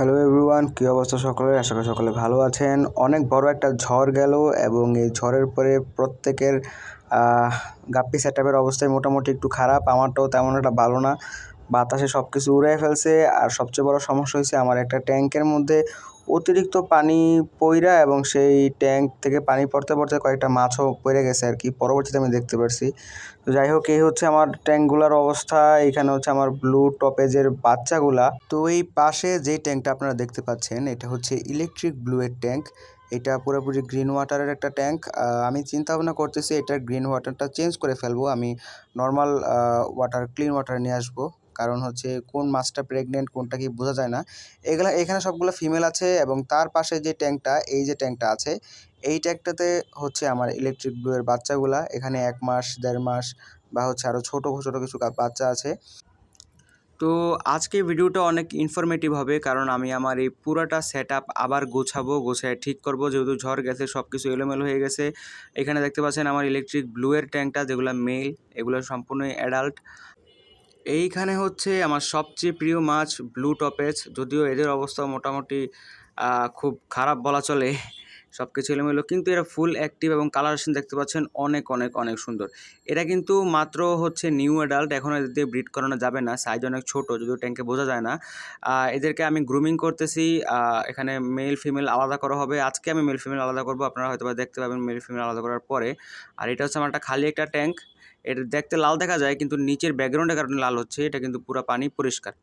Hello everyone কী অবস্থা সকলের? আশা করি সকলে ভালো আছেন। অনেক বড় একটা ঝড় গেল এবং এই ঝড়ের পরে প্রত্যেকের গাপ্পি সেট আপের অবস্থায় মোটামুটি একটু খারাপ। আমারটাও তেমন একটা ভালো না। বাতাসে সব কিছু উড়ে ফেলছে। আর সবচেয়ে বড় সমস্যা হয়েছে, আমার একটা ট্যাঙ্কের মধ্যে অতিরিক্ত পানি পইরা এবং সেই ট্যাঙ্ক থেকে পানি পড়তে পড়তে কয়েকটা মাছও পড়ে গেছে আর কি। পরবর্তীতে আমি দেখতে পারছি। তো যাই হোক, এই হচ্ছে আমার ট্যাঙ্কগুলোর অবস্থা। এখানে হচ্ছে আমার ব্লু টপেজের বাচ্চাগুলা। তো এই পাশে যে ট্যাঙ্কটা আপনারা দেখতে পাচ্ছেন, এটা হচ্ছে ইলেকট্রিক ব্লু এর ট্যাঙ্ক। এটা পুরোপুরি গ্রিন ওয়াটারের একটা ট্যাঙ্ক। আমি চিন্তা ভাবনা করতেছি এটার গ্রিন ওয়াটারটা চেঞ্জ করে ফেলব। আমি নর্মাল ওয়াটার, ক্লিন ওয়াটার নিয়ে আসব। কারণ হচ্ছে কোন মাছটা প্রেগনেন্ট কোনটা কি বোঝা যায় না। এগুলা, এখানে সবগুলো ফিমেল আছে এবং তার পাশে যে ট্যাঙ্কটা এই যে ট্যাঙ্কটা আছে, এই ট্যাঙ্কটাতে হচ্ছে আমার ইলেকট্রিক ব্লুয়ের বাচ্চাগুলা। এখানে এক মাস, দেড় মাস বা হচ্ছে আরও ছোটো ছোটো কিছু বাচ্চা আছে। তো আজকে ভিডিওটা অনেক ইনফরমেটিভ হবে কারণ আমি আমার এই পুরোটা সেট আবার গোছাবো, গোছায় ঠিক করব। যেহেতু ঝড় গেছে সব কিছু এলোমেলো হয়ে গেছে। এখানে দেখতে পাচ্ছেন আমার ইলেকট্রিক ব্লুয়ের ট্যাঙ্কটা যেগুলো মেল এগুলো সম্পূর্ণই অ্যাডাল্ট এইখানে হচ্ছে আমার সবচেয়ে প্রিয় মাছ ব্লু টপেজ। যদিও এদের অবস্থা মোটামুটি খুব খারাপ বলা চলে সব কিছু এলোমেলো, কিন্তু এরা ফুল অ্যাক্টিভ এবং কালারেশন দেখতে পাচ্ছেন অনেক অনেক অনেক সুন্দর। এরা কিন্তু মাত্র হচ্ছে নিউ অ্যাডাল্ট, এখন এদের দিয়ে ব্রিড করানো যাবে না, সাইজ অনেক ছোট, যদিও ট্যাঙ্কে বোঝা যায় না। এদেরকে আমি গ্রুমিং করতেছি এখানে মেল, ফিমেল আলাদা করা হবে। আজকে আমি মেল, ফিমেল আলাদা করব, আপনারা হয়তো দেখতে পাবেন মেল, ফিমেল আলাদা করার পরে। আর এটা হচ্ছে আমার একটা খালি একটা ট্যাঙ্ক। এটা দেখতে লাল দেখা যায়, কিন্তু নিচের ব্যাকগ্রাউন্ডের কারণে লাল হচ্ছে, এটা কিন্তু পুরো পানি পরিষ্কার।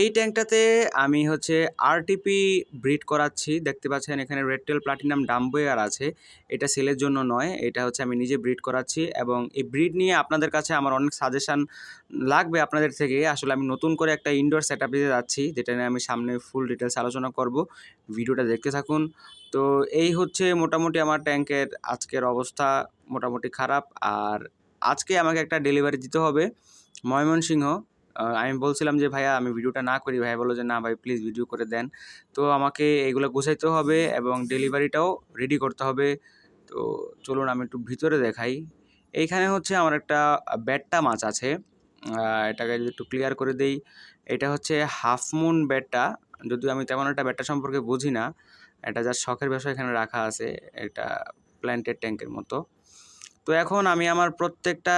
এই ট্যাঙ্কটাতে আমি হচ্ছে আরটিপি ব্রিড করাচ্ছি, দেখতে পাচ্ছেন এখানে রেডটেল প্লাটিনাম ডাম্বোয়ার আছে, এটা সেলের জন্য নয়, এটা হচ্ছে আমি নিজে ব্রিড করাচ্ছি, এবং এই ব্রিড নিয়ে আপনাদের কাছে আমার অনেক সাজেশান লাগবে আপনাদের থেকে, আসলে আমি নতুন করে একটা ইনডোর সেট আপ দিতে যাচ্ছি, যেটা নিয়ে আমি সামনে ফুল ডিটেলস আলোচনা করব, ভিডিওটা দেখতে থাকুন। তো এই হচ্ছে মোটামুটি আমার ট্যাঙ্কের আজকের অবস্থা, মোটামুটি খারাপ, আর আজকে আমাকে একটা ডেলিভারি দিতে হবে। ময়মনসিংহ আমি বলছিলাম যে, ভাইয়া, আমি ভিডিওটা না করি। ভাইয়া বলো যে, না ভাই প্লিজ ভিডিও করে দেন। তো আমাকে এগুলো গোছাইতে হবে এবং ডেলিভারিটাও রেডি করতে হবে। তো চলুন, আমি একটু ভিতরে দেখাই। এইখানে হচ্ছে আমার একটা ব্যাটটা মাছ আছে। এটাকে যদি একটু ক্লিয়ার করে দেই, এটা হচ্ছে হাফ মুন ব্যাটটা। যদিও আমি তেমন একটা ব্যাটটা সম্পর্কে বুঝি না, এটা যার শখের বিষয় এখানে রাখা আছে, এটা প্ল্যান্টেড ট্যাঙ্কের মতো। তো এখন আমি আমার প্রত্যেকটা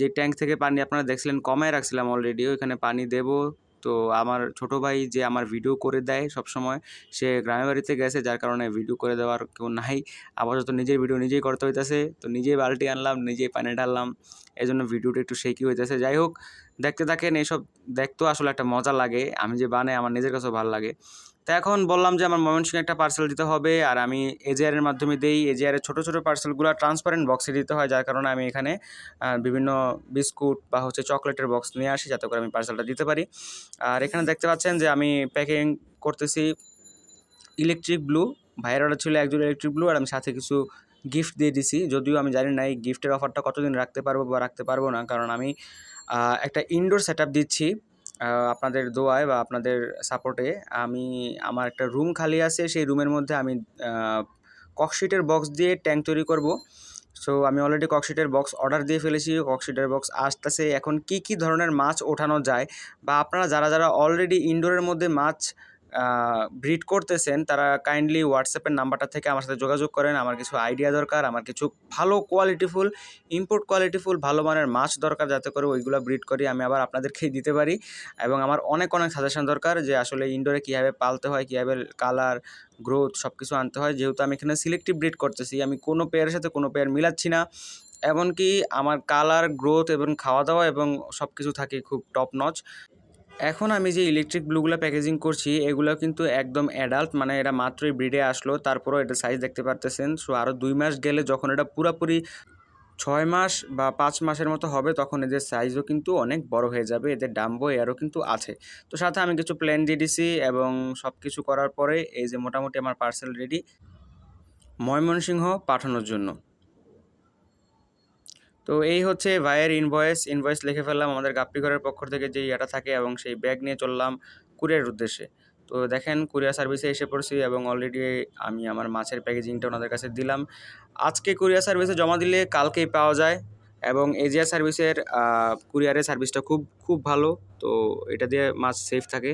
যে ট্যাঙ্ক থেকে পানি আপনারা দেখছিলেন, কমায় রাখছিলাম অলরেডি ওইখানে পানি দেব। তো আমার ছোট ভাই যে আমার ভিডিও করে দেয় সব সময় সে গ্রামের বাড়িতে গেছে, যার কারণে ভিডিও করে দেওয়ার কেউ নাই। আপাতত নিজের ভিডিও নিজেই করতে হইতেছে। তো নিজেই বালতি আনলাম, নিজেই পানি ঢাললাম। এই জন্য ভিডিওটা একটু শেকি হইতেছে। যাই হোক, দেখতে থাকেন, এইসব দেখতেও আসলে একটা মজা লাগে। আমি যে বানাই, আমার নিজের কাছেও ভালো লাগে। তো এখন বললাম যে আমার ময়মনসিংহে একটা পার্সেল দিতে হবে, আর আমি এজিআরের মাধ্যমে দেই। এজিআরের ছোটো ছোটো পার্সেলগুলো ট্রান্সপারেন্ট বক্সে দিতে হয়, যার কারণে আমি এখানে বিভিন্ন বিস্কুট বা হচ্ছে চকলেটের বক্স নিয়ে আসি, যাতে করে আমি পার্সেলটা দিতে পারি। আর এখানে দেখতে পাচ্ছেন যে আমি প্যাকিং করতেছি ইলেকট্রিক ব্লু ভাইয়ের অর্ডার ছিল একজন ইলেকট্রিক ব্লু আর আমি সাথে কিছু গিফট দিয়ে দিছি। যদিও আমি জানি না এই গিফটের অফারটা কতদিন রাখতে পারব বা রাখতে পারব না, কারণ আমি একটা ইনডোর সেট দিচ্ছি। আপনাদের দোয়ায় বা আপনাদের সাপোর্টে আমি আমার একটা রুম খালি আছে, সেই রুমের মধ্যে আমি ককশিটের বক্স দিয়ে ট্যাঙ্ক তৈরি করব। সো আমি অলরেডি ককশিটের বক্স অর্ডার দিয়ে ফেলেছি ককশিটের বক্স আসতেছে। এখন কি কি ধরনের মাছ ওঠানো যায় বা আপনারা যারা যারা অলরেডি ইনডোরের মধ্যে মাছ ব্রিড করতেছেন, তারা কাইন্ডলি হোয়াটসঅ্যাপের নাম্বারটা থেকে আমার সাথে যোগাযোগ করেন। আমার কিছু আইডিয়া দরকার, আমার কিছু ভালো কোয়ালিটিফুল ইম্পোর্ট কোয়ালিটিফুল ভালো মানের মাছ দরকার যাতে করে ওইগুলো ব্রিড করি, আমি আবার আপনাদেরকেই দিতে পারি। এবং আমার অনেক অনেক সাজেশন দরকার যে আসলে ইনডোরে কীভাবে পালতে হয়, কীভাবে কালার গ্রোথ সব কিছু আনতে হয়। যেহেতু আমি এখানে সিলেক্টিভ ব্রিড করতেছি, আমি কোনো পেয়ারের সাথে কোনো পেয়ার মিলাচ্ছি না। এমনকি আমার কালার গ্রোথ এবং খাওয়া দাওয়া এবং সব কিছু থাকে খুব টপ নচ এখন আমি যে ইলেকট্রিক ব্লুগুলো প্যাকেজিং করছি এগুলো কিন্তু একদম অ্যাডাল্ট মানে এরা মাত্রই ব্রিডে আসলো, তারপরও এটা সাইজ দেখতে পারতেছেন। সো আরও দুই মাস গেলে যখন এটা পুরোপুরি ছয় মাস বা পাঁচ মাসের মতো হবে, তখন এদের সাইজও কিন্তু অনেক বড় হয়ে যাবে, এদের ডাম্বো এয়ারও কিন্তু আছে। তো সাথে আমি কিছু প্ল্যান দিয়ে দিছি এবং সব কিছু করার পরে এই যে মোটামুটি আমার পার্সেল রেডি ময়মনসিংহ পাঠানোর জন্য। তো এই হচ্ছে ভাইয়ের ইনভয়েস ইনভয়েস লিখে ফেললাম আমাদের গাপ্পি ঘরের পক্ষ থেকে যে ইয়েটা থাকে এবং সেই ব্যাগ নিয়ে চললাম কুরিয়ার উদ্দেশ্যে। তো দেখেন, কুরিয়ার সার্ভিসে এসে পড়ছি এবং অলরেডি আমি আমার মাছের প্যাকেজিংটা ওনাদের কাছে দিলাম। আজকে কুরিয়ার সার্ভিসে জমা দিলে কালকেই পাওয়া যায় এবং এজিআর সার্ভিসের কুরিয়ারের সার্ভিসটা খুব খুব ভালো। তো এটা দিয়ে মাছ সেফ থাকে।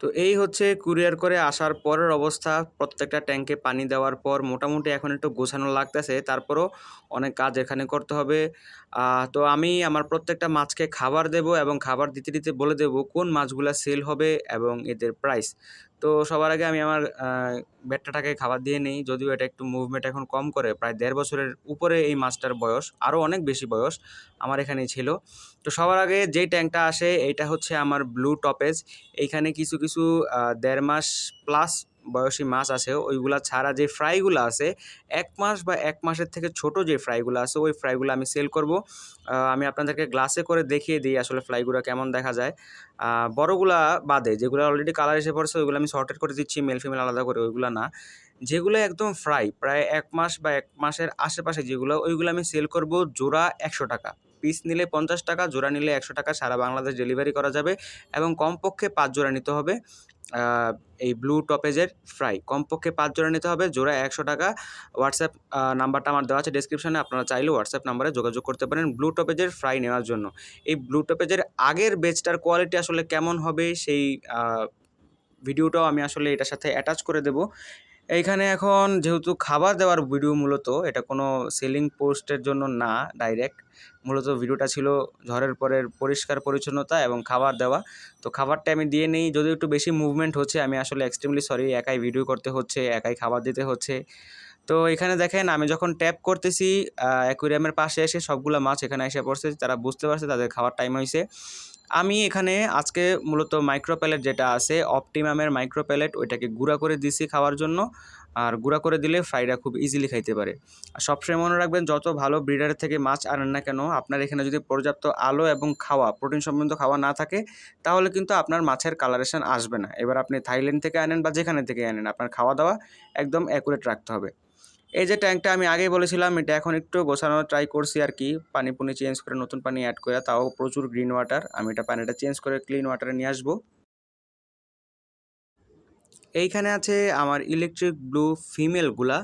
তো এই হচ্ছে কুরিয়ার করে আসার পরের অবস্থা। প্রত্যেকটা ট্যাঙ্কে পানি দেওয়ার পর মোটামুটি এখন একটু গোছানো লাগতেছে। তারপরও অনেক কাজ এখানে করতে হবে। তো আমি আমার প্রত্যেকটা মাছকে খাবার দেব এবং খাবার দিতে দিতে বলে দেব কোন মাছগুলো সেল হবে এবং এদের প্রাইস তো সবার আগে আমি আমার ব্যাটটাটাকে খাবার দিয়ে নিই, যদিও এটা একটু মুভমেন্ট এখন কম করে, প্রায় দেড় বছরের উপরে এই মাছটার বয়স, আরও অনেক বেশি বয়স আমার এখানেই ছিল। তো সবার আগে যেই ট্যাঙ্কটা আসে, এইটা হচ্ছে আমার ব্লু টপেজ এইখানে কিছু কিছু দেড় মাস প্লাস বয়সী মাছ আছে, ওইগুলা ছাড়া যে ফ্রাইগুলো আছে, এক মাস বা এক মাসের থেকে ছোট যে ফ্রাইগুলো আছে, ওই ফ্রাইগুলো আমি সেল করব। আমি আপনাদেরকে গ্লাসে করে দেখিয়ে দিই আসলে ফ্রাইগুলো কেমন দেখা যায়। বড়গুলা বাদে, যেগুলো অলরেডি কালার এসে পড়ছে, ওইগুলো আমি শর্টেড করে দিচ্ছি মেল ফিমেল আলাদা করে, ওইগুলো না। যেগুলো একদম ফ্রাই প্রায় এক মাস বা এক মাসের আশেপাশে যেগুলো, ওইগুলো আমি সেল করব জোড়া একশো টাকা। পিস নিলে পঞ্চাশ টাকা, জোড়া নিলে একশো টাকা, সারা বাংলাদেশ ডেলিভারি করা যাবে এবং কমপক্ষে পাঁচ জোড়া নিতে হবে। এই ব্লু টপেজের ফ্রাই কমপক্ষে পাঁচ জোড়া নিতে হবে, জোড়া একশো টাকা। হোয়াটসঅ্যাপ নাম্বারটা আমার দেওয়া আছে ডিসক্রিপশানে আপনারা চাইলে হোয়াটসঅ্যাপ নাম্বারে যোগাযোগ করতে পারেন ব্লু টপেজের ফ্রাই নেওয়ার জন্য। এই ব্লু টপেজের আগের বেচটার কোয়ালিটি আসলে কেমন হবে, সেই ভিডিওটাও আমি আসলে এটার সাথে অ্যাটাচ করে দেব। এইখানে এখন যেহেতু খাবার দেওয়ার ভিডিও মূলত, এটা কোনো সেলিং পোস্টের জন্য না ডাইরেক্ট মূলত ভিডিওটা ছিল ঝড়ের পরের পরিষ্কার পরিচ্ছন্নতা এবং খাবার দেওয়া। তো খাবারটা আমি দিয়ে নেই, যদিও একটু বেশি মুভমেন্ট হচ্ছে, আমি আসলে এক্সট্রিমলি সরি একাই ভিডিও করতে হচ্ছে, একাই খাবার দিতে হচ্ছে। তো এখানে দেখেন, আমি যখন ট্যাপ করতেছি অ্যাকুরিয়ামের পাশে এসে সবগুলো মাছ এখানে এসে পড়ছে তারা বুঝতে পারছে তাদের খাবার টাইম হয়েছে আমি এখানে আজকে মূলত মাইক্রো প্যালেট যেটা আছে অপটিমামের মাইক্রো প্যালেট ওইটাকে গুঁড়া করে দিছি খাওয়ার জন্য। আর গুঁড়া করে দিলে ফ্রাইটা খুব ইজিলি খাইতে পারে। আর সবসময় মনে রাখবেন, যত ভালো ব্রিডারের থেকে মাছ আনেন না কেন, আপনার এখানে যদি পর্যাপ্ত আলো এবং খাওয়া প্রোটিন সম্বন্ধ খাওয়া না থাকে, তাহলে কিন্তু আপনার মাছের কালারেশন আসবে না। এবার আপনি থাইল্যান্ড থেকে আনেন বা যেখানে থেকে আনেন, আপনার খাওয়া দাওয়া একদম অ্যাকুরেট রাখতে হবে। এই যে ট্যাঙ্কটা আমি আগেই বলেছিলাম, এটা এখন একটু গোছানোর ট্রাই করছি আর কি। পানি পুনি চেঞ্জ করে, নতুন পানি অ্যাড করে, তাও প্রচুর গ্রিন ওয়াটার আমি এটা পানিটা চেঞ্জ করে ক্লিন ওয়াটারে নিয়ে আসব। এইখানে আছে আমার ইলেকট্রিক ব্লু ফিমেলগুলা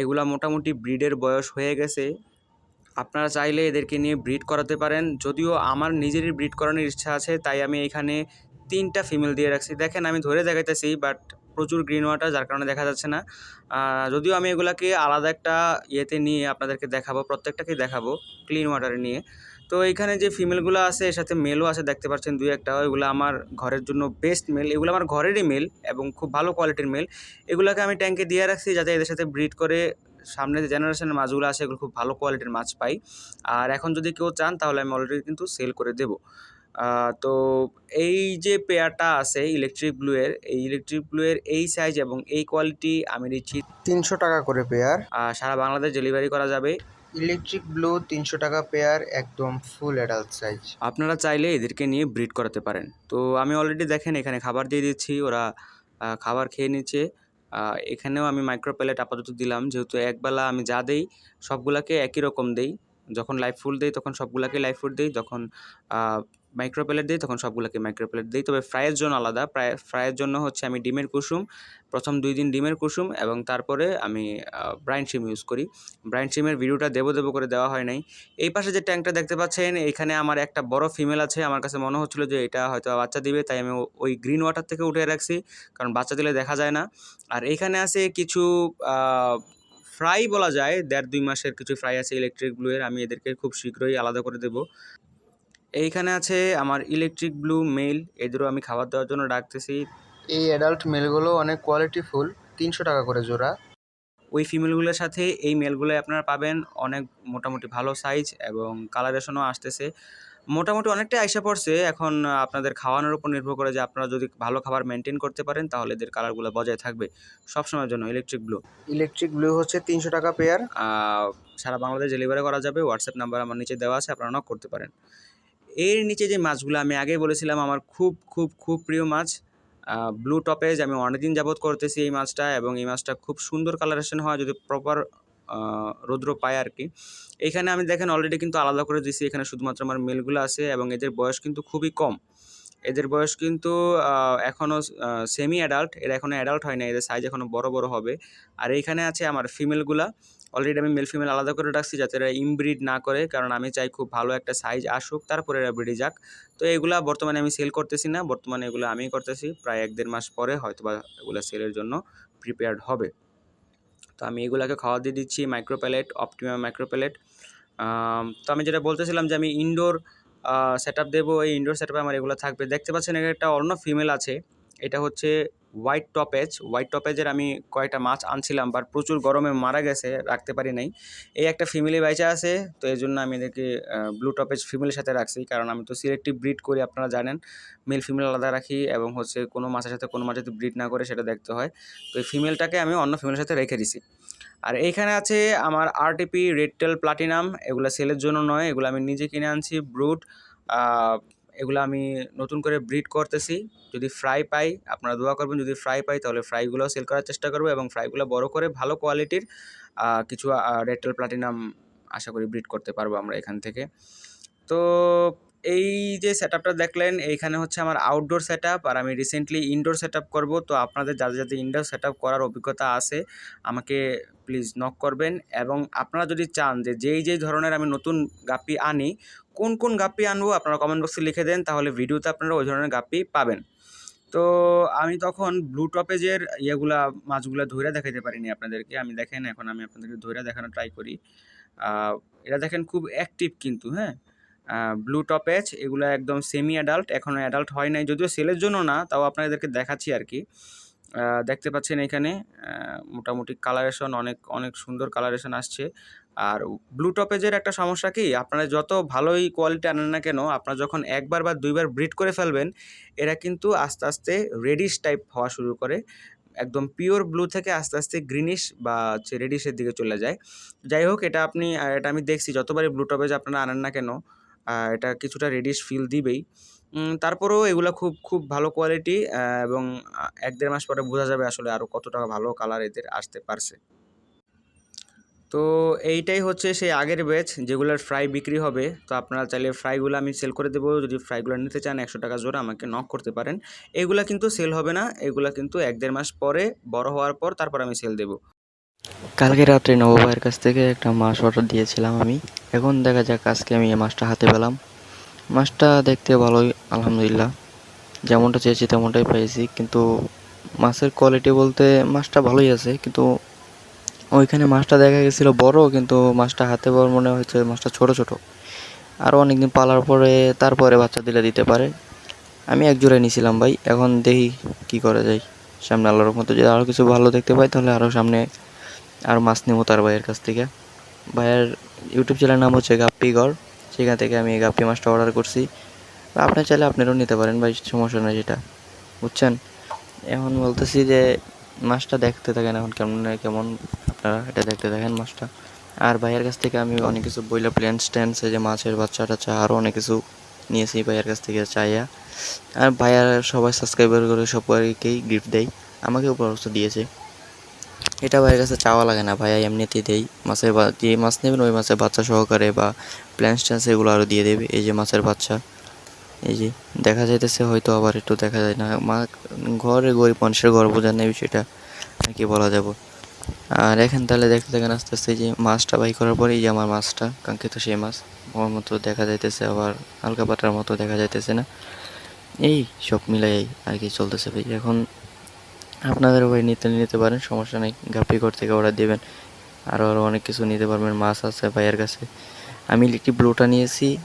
এগুলা মোটামুটি ব্রিডের বয়স হয়ে গেছে। আপনারা চাইলে এদেরকে নিয়ে ব্রিড করাতে পারেন। যদিও আমার নিজেরই ব্রিড করানোর ইচ্ছা আছে, তাই আমি এখানে তিনটা ফিমেল দিয়ে রাখছি। দেখেন, আমি ধরে দেখাইতেছি বাট প্রচুর গ্রিন ওয়াটার যার কারণে দেখা যাচ্ছে না। যদিও আমি এগুলাকে আলাদা একটা ইয়েতে নিয়ে আপনাদেরকে দেখাবো, প্রত্যেকটাকেই দেখাবো ক্লিন ওয়াটারে নিয়ে। তো এইখানে যে ফিমেলগুলো আছে, এর সাথে মেলও আছে, দেখতে পাচ্ছেন দুই একটা। এগুলো আমার ঘরের জন্য বেস্ট মেল এগুলো আমার ঘরেরই মেল এবং খুব ভালো কোয়ালিটির মেল এগুলোকে আমি ট্যাঙ্কে দিয়ে রাখছি যাতে এদের সাথে ব্রিড করে সামনে যে জেনারেশনের মাছগুলো আছে, এগুলো খুব ভালো কোয়ালিটির মাছ পাই। আর এখন যদি কেউ চান, তাহলে আমি অলরেডি কিন্তু সেল করে দেবো। তো এই যে পেয়ারটা আছে ইলেকট্রিক ব্লুয়ের এই ইলেকট্রিক ব্লুয়ের এই সাইজ এবং এই কোয়ালিটি আমি দিচ্ছি তিনশো টাকা করে পেয়ার আহ, সারা বাংলাদেশ ডেলিভারি করা যাবে। ইলেকট্রিক ব্লু তিনশো টাকা পেয়ার একদম ফুল অ্যাডাল্ট সাইজ আপনারা চাইলে এদেরকে নিয়ে ব্রিড করাতে পারেন। তো আমি অলরেডি দেখেন এখানে খাবার দিয়ে দিচ্ছি ওরা খাবার খেয়ে নিচ্ছে। এখানেও আমি মাইক্রো প্যালেট আপাতত দিলাম যেহেতু একবেলা আমি যা দেই সবগুলাকে একই রকম দেই। যখন লাইফ ফুল দেই তখন সবগুলাকে লাইফ ফুড দেই। যখন মাইক্রো প্লেট দিই, তখন সবগুলোকে মাইক্রো প্লেট দিই। তবে ফ্রাইয়ের জন্য আলাদা। প্রায়, ফ্রাইয়ের জন্য হচ্ছে আমি ডিমের কুসুম, প্রথম দুই দিন ডিমের কুসুম এবং তারপরে আমি ব্রাইন সিম ইউজ করি। ব্রাইন সিমের ভিডিওটা দেবো দেবো করে দেওয়া হয় নাই। এই পাশে যে ট্যাঙ্কটা দেখতে পাচ্ছেন, এখানে আমার একটা বড় ফিমেল আছে। আমার কাছে মনে হচ্ছিল যে এটা হয়তো বাচ্চা দিবে, তাই আমি ওই গ্রিন ওয়াটার থেকে উঠে রাখছি, কারণ বাচ্চা দিলে দেখা যায় না। আর এইখানে আছে কিছু ফ্রাই বলা যায়। দেড় দুই মাসের কিছু ফ্রাই আছে ইলেকট্রিক ব্লু এর। আমি এদেরকে খুব শীঘ্রই আলাদা করে দেব। এইখানে আছে আমার ইলেকট্রিক ব্লু মেল এদেরও আমি খাবার দেওয়ার জন্য ডাকতেছি। এই অ্যাডাল্ট মেলগুলো অনেক কোয়ালিটি ফুল তিনশো টাকা করে জোড়া। ওই ফিমেলগুলোর সাথে এই মেলগুলো আপনারা পাবেন অনেক মোটামুটি ভালো সাইজ এবং কালারেশনও আসতেছে। মোটামুটি অনেকটাই আইসা পড়ছে এখন আপনাদের খাওয়ানোর উপর নির্ভর করে যে আপনারা যদি ভালো খাবার মেনটেন করতে পারেন তাহলে এদের কালারগুলো বজায় থাকবে। সবসময়ের জন্য ইলেকট্রিক ব্লু ইলেকট্রিক ব্লু হচ্ছে তিনশো টাকা পেয়ার সারা বাংলাদেশ ডেলিভারি করা যাবে হোয়াটসঅ্যাপ নাম্বার আমার নিচে দেওয়া আছে আপনারা নক করতে পারেন। এর নিচে যে মাছগুলো, আমি আগেই বলেছিলাম, আমার খুব খুব খুব প্রিয় মাছ ব্লু টপেজ আমি অনেকদিন যাবত করতেছি এই মাছটা এবং এই মাছটা খুব সুন্দর কালারেশন হয় যদি প্রপার রৌদ্র পায় আর কি এখানে আমি দেখেন অলরেডি কিন্তু আলাদা করে দিয়েছি, এখানে শুধুমাত্র আমার মেলগুলো আছে এবং এদের বয়স কিন্তু খুবই কম। এদের বয়স কিন্তু এখনও সেমি অ্যাডাল্ট এরা এখনও অ্যাডাল্ট হয় না এদের সাইজ এখনও বড় বড় হবে। আর এইখানে আছে আমার ফিমেলগুলা অলরেডি আমি মেল ফিমেল আলাদা করে রাখছি যাতে এরা ইমব্রিড না করে, কারণ আমি চাই খুব ভালো একটা সাইজ আসুক, তারপরে এরা ব্রিডে যাক। তো এগুলা বর্তমানে আমি সেল করতেছি না, বর্তমানে এগুলো আমি করতেছি, প্রায় এক দেড় মাস পরে হয়তো বা এগুলো সেলের জন্য প্রিপেয়ার্ড হবে। তো আমি এগুলাকে খাওয়া দিয়ে দিচ্ছি মাইক্রোপ্যালেট অপটিমাম মাইক্রোপ্যালেট তো আমি যেটা বলতেছিলাম যে আমি ইনডোর সেট আপ দেবো, এই ইনডোর সেট আমার এগুলো থাকবে। দেখতে পাচ্ছেন একটা অন্য ফিমেল আছে, এটা হচ্ছে হোয়াইট টপেজ হোয়াইট টপেজের আমি কয়েকটা মাছ আনছিলাম বাট প্রচুর গরমে মারা গেছে, রাখতে পারি নাই। এই একটা ফিমেলি বাইচা আছে, তো এই জন্য আমি এদেরকে ব্লু টপেজ ফিমেলের সাথে রাখছি, কারণ আমি তো সিলেক্টিভ ব্রিড করি, আপনারা জানেন। মেল ফিমেল আলাদা রাখি, এবং হচ্ছে কোনো মাছের সাথে কোনো মাছ যদি ব্রিড না করে, সেটা দেখতে হয়। তো এই ফিমেলটাকে আমি অন্য ফিমেলের সাথে রেখে দিছি। আর এইখানে আছে আমার আরটিপি রেডটেল প্লাটিনাম এগুলো সেলের জন্য নয়, এগুলো আমি নিজে কিনে আনছি ব্রুড এগুলো আমি নতুন করে ব্রিড করতেছি। যদি ফ্রাই পাই, আপনারা দোয়া করবেন, যদি ফ্রাই পাই, তাহলে ফ্রাইগুলো সেল করার চেষ্টা করব এবং ফ্রাইগুলো বড় করে ভালো কোয়ালিটির কিছু রেটেল প্লাটিনাম আশা করি ব্রিড করতে পারব আমরা এখান থেকে। তো এই যে সেট আপটা দেখলেন, এইখানে হচ্ছে আমার আউটডোর সেট আর আমি রিসেন্টলি ইনডোর সেট আপ করব। তো আপনাদের যাদের যাদের ইনডোর সেট করার অভিজ্ঞতা আছে, আমাকে প্লিজ নক করবেন। এবং আপনারা যদি চান যে যেই যেই ধরনের আমি নতুন গাপ্পি আনি, কোন কোন গাপ্পি আনব আপনারা কমেন্ট বক্সে লিখে দেন, তাহলে ভিডিওতে আপনারা ওই ধরনের গাপ্পি পাবেন। তো আমি তখন ব্লু টপেজের ইয়েগুলা, মাছগুলা ধরে দেখাতে পারিনি আপনাদেরকে। আমি দেখেন, এখন আমি আপনাদেরকে ধরে দেখানোর ট্রাই করি। এরা দেখেন খুব অ্যাক্টিভ কিন্তু হ্যাঁ? ব্লু টপ টপেজ এগুলো একদম সেমি অ্যাডাল্ট এখনও অ্যাডাল্ট হয় নাই। যদিও সেলের জন্য না, তাও আপনাদেরকে দেখাচ্ছি আর কি। দেখতে পাচ্ছেন এখানে মোটামুটি কালারেশন অনেক অনেক সুন্দর কালারেশন আসছে। আর ব্লু টপেজের একটা সমস্যা কি, আপনারা যত ভালোই কোয়ালিটি আনেন না কেন, আপনারা যখন একবার বা দুইবার ব্রিড করে ফেলবেন, এরা কিন্তু আস্তে আস্তে রেডিশ টাইপ হওয়া শুরু করে। একদম পিওর ব্লু থেকে আস্তে আস্তে গ্রিনিশ বা হচ্ছে রেডিশের দিকে চলে যায়। যাই হোক, এটা আপনি এটা আমি দেখছি, যতবারই ব্লু টপেজ আপনারা আনেন না কেন এটা কিছুটা রেডিশ ফিল দিবেই। তারপরেও এগুলো খুব খুব ভালো কোয়ালিটি এবং এক দেড় মাস পরে বোঝা যাবে আসলে আরও কতটা ভালো কালার এদের আসতে পারছে। তো এইটাই হচ্ছে সেই আগের ব্যাচ যেগুলোর ফ্রাই বিক্রি হবে। তো আপনারা চাইলে ফ্রাইগুলো আমি সেল করে দেবো। যদি ফ্রাইগুলো নিতে চান একশো টাকা জোর আমাকে নক করতে পারেন। এগুলা কিন্তু সেল হবে না। এগুলা কিন্তু এক দেড় মাস পরে বড় হওয়ার পর তারপর আমি সেল দেবো। কালকে রাত্রে নব ভাইয়ের কাছ থেকে একটা মাছ অর্ডার দিয়েছিলাম আমি। এখন দেখা যাক, আজকে আমি মাছটা হাতে পেলাম। মাছটা দেখতে ভালোই, আলহামদুলিল্লাহ। যেমনটা চেয়েছি তেমনটাই পেয়েছি, কিন্তু মাছের কোয়ালিটি বলতে মাছটা ভালোই আছে, কিন্তু ওইখানে মাছটা দেখা গেছিল বড়, কিন্তু মাছটা হাতে বড় মনে হয়েছে মাছটা ছোট ছোট। আরও অনেকদিন পালার পরে তারপরে বাচ্চা দিলে দিতে পারে। আমি এক জোড়ায় নিয়েছিলাম ভাই, এখন দেখি কি করা যায়। সামনে আল্লাহর মতো যদি আরও কিছু ভালো দেখতে পাই, তাহলে আরও সামনে আর মাছ নেব তার ভাইয়ের কাছ থেকে। ভাইয়ের ইউটিউব চ্যানেলের নাম হচ্ছে গাপ্পি গড় সেখান থেকে আমি গাপ্পি মাছটা অর্ডার করছি। বা আপনি চাইলে আপনারাও নিতে পারেন ভাই, সমস্যা নেই যেটা বুঝছেন? এখন বলতেছি যে মাছটা দেখতে থাকেন এখন কেমন কেমন আপনারা এটা দেখতে থাকেন মাছটা। আর ভাইয়ের কাছ থেকে আমি অনেক কিছু বইলা প্লেন স্ট্যান্ড যে মাছের বাচ্চা টাচ্চা আরও অনেক কিছু নিয়েছি ভাইয়ের কাছ থেকে চাইয়া আর ভাইয়ার সবাই সাবস্ক্রাইবার করে সবাইকেই গিফট দেয়। আমাকেও পরামর্শ দিয়েছে। এটা ভাইয়ের কাছে চাওয়া লাগে না, ভাইয়া এমনিতেই দেই। মাছের যে মাছ নেবেন, ওই মাছের বাচ্চা সহকারে বা প্ল্যান্স ট্যান্স এগুলো আরও দিয়ে দেবে, এই যে মাছের বাচ্চা। এই যে, দেখা যাইতেছে হয়তো আবার একটু দেখা যায় না। মা, ঘরে গরিব মানুষের ঘর বোঝার নেই সেটা আর কি বলা যাব। আর এখন তাহলে দেখতে দেখেন আস্তে আস্তে যে মাছটা বাই করার পরে এই যে আমার মাছটা, কাঙ্ক্ষিত সেই মাছ, আমার মতো দেখা যাইতেছে আবার হালকা পাটার মতো দেখা যাইতেছে না। এই সব মিলাই আর কি চলতেছে ভাই। এখন আপনাদের ওই নিতে নিতে পারেন, সমস্যা নেই। গাপি ঘর থেকে অর্ডার দেবেন। আরও আরও অনেক কিছু নিতে পারবেন, মাছ আছে ভাইয়ের কাছে। আমি একটি ব্লুটা নিয়েছি।